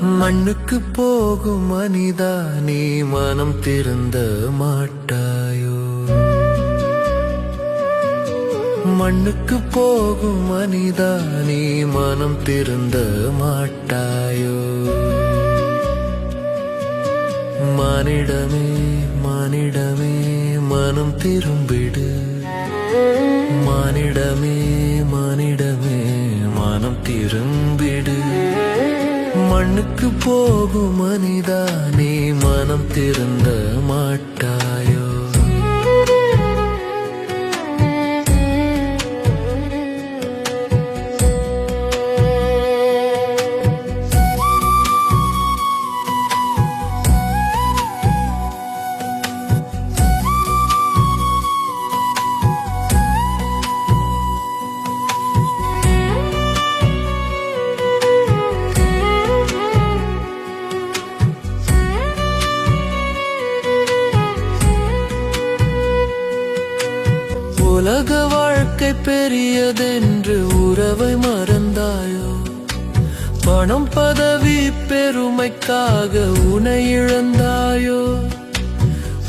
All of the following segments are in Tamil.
மண்ணுக்கு போகும் மனிதா நீ மனம் திறந்த மாட்டாயோ? மண்ணுக்கு போகும் மனிதா நீ மனம் திறந்த மாட்டாயோ? மானிடமே மானிடமே மனம் திரும்பிடு. மானிடமே மானிடமே மனம் திரும்பிடு. மண்ணுக்கு போகும் மனிதா நீ மனம் திருந்த மாட்டாயோ. உலக வாழ்க்கை பெரியதென்று உறவை மறந்தாயோ? பணம் பதவி பெருமைக்காக உனை இழந்தாயோ?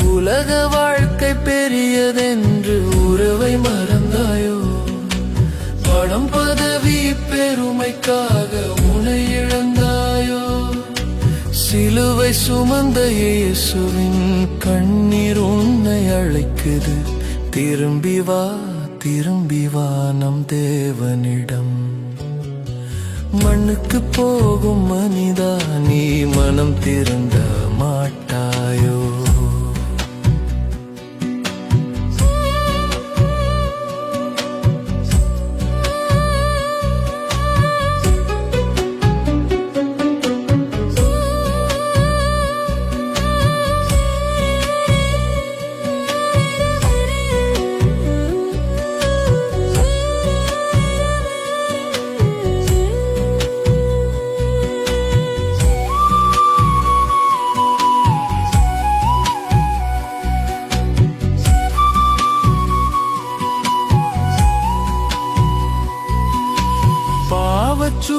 உலக வாழ்க்கை பெரியதென்று உறவை மறந்தாயோ? பணம் பதவி பெருமைக்காக உனை இழந்தாயோ? சிலுவை சுமந்த இயேசுவின் கண்ணீர் உன்னை அழைக்குது. திரும்பி வா திரும்பி வா நம் தேவனிடம். மண்ணுக்கு போகும் மனிதா நீ மனம் திறந்த மாட்ட.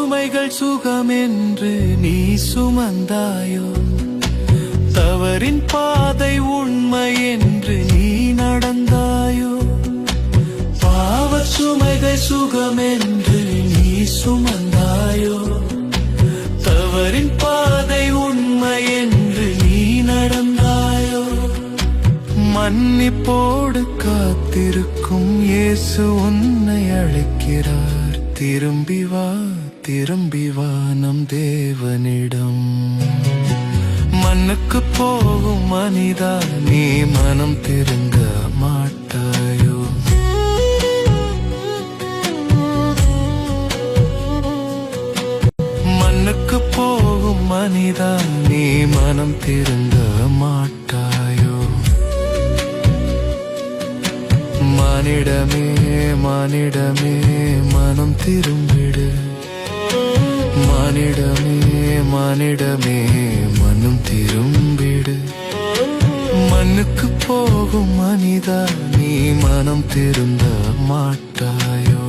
சுமைகள் சுகமென்று நீ சுமந்தாயோ? தவறின் பாதை உண்மை என்று நீ நடந்தாயோ? பாவ சுமைகள் சுகமென்று நீ சுமந்தாயோ? தவறின் பாதை உண்மை என்று நீ நடந்தாயோ? மன்னிப்போடு காத்திருக்கும் இயேசு உன்னை அழைக்கிறார். திரும்பி வா. திரும்பி வானம் தேவனிடம். மண்ணுக்கு போகும் மனிதா நீ மனம் திருங்க மாட்டாயோ? மண்ணுக்கு போகும் மனிதா நீ மனம் திருங்க மாட்டாயோ? மானிடமே மானிடமே மனம் திரும்பி மானிடமே மனிடமே மனம் திரும்பிடு. மண்ணுக்கு போகும் மனிதா நீ மனம் திருந்த மாட்டாயோ?